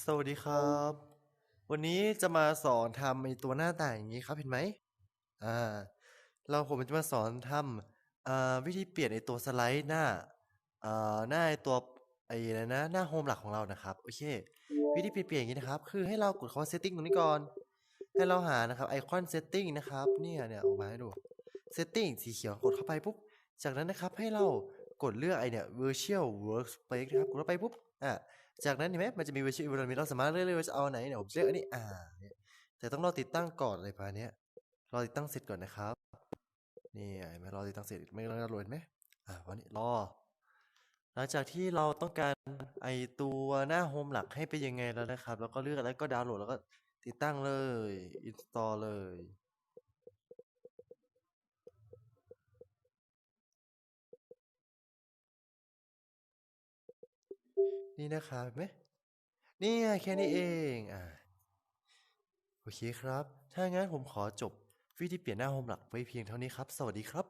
สวัสดีครับ วันนี้จะมาสอนทำไอตัวหน้าต่างอย่างนี้ครับเห็นไหมอ่า เราผมจะมาสอนทำอ่าวิธีเปลี่ยนไอตัวสไลด์หน้าอ่าหน้าไอตัวไออะไรนะหน้าโฮมหลักของเรานะครับโอเค วิธีเปลี่ยนอย่างนี้นะครับ คือให้เรากดคำว่า setting ตรงนี้ก่อน ให้เราหานะครับไอคอน setting นะครับเนี่ยเนี่ยออกมาให้ดู setting สีเขียวกดเข้าไปปุ๊บจากนั้นนะครับให้เรากดเลือกไอเนี่ย virtual workspace นะครับกดเข้าไปปุ๊บ อะจากนั้นเห็นไหมมันจะมี virtual environment เราสามารถเลือกเลยว่าจะเอาไหนเนี่ยผมเลือกอันนี้อ่าแต่ต้องรอติดตั้งก่อนอะไรประมาเนี้ยรอติดตั้งเสร็จก่อนนะครับนี่เห็นไหมรอติดตั้งเสร็จไม่ต้องโหลดไหมอ่าวันนี้รอหลังจากที่เราต้องการไอตัวหน้าโฮมหลักให้เป็นยังไงแล้วนะครับ แล้วก็เลือกแล้วก็ดาวน์โหลดแล้วก็ติดตั้งเลย install เลย นี่นะครับเห็นไหมเนี่ยแค่นี้เองอ่าโอเคครับ ถ้างั้นผมขอจบวิธีเปลี่ยนหน้าโฮมหลักไว้เพียงเท่านี้ครับ สวัสดีครับ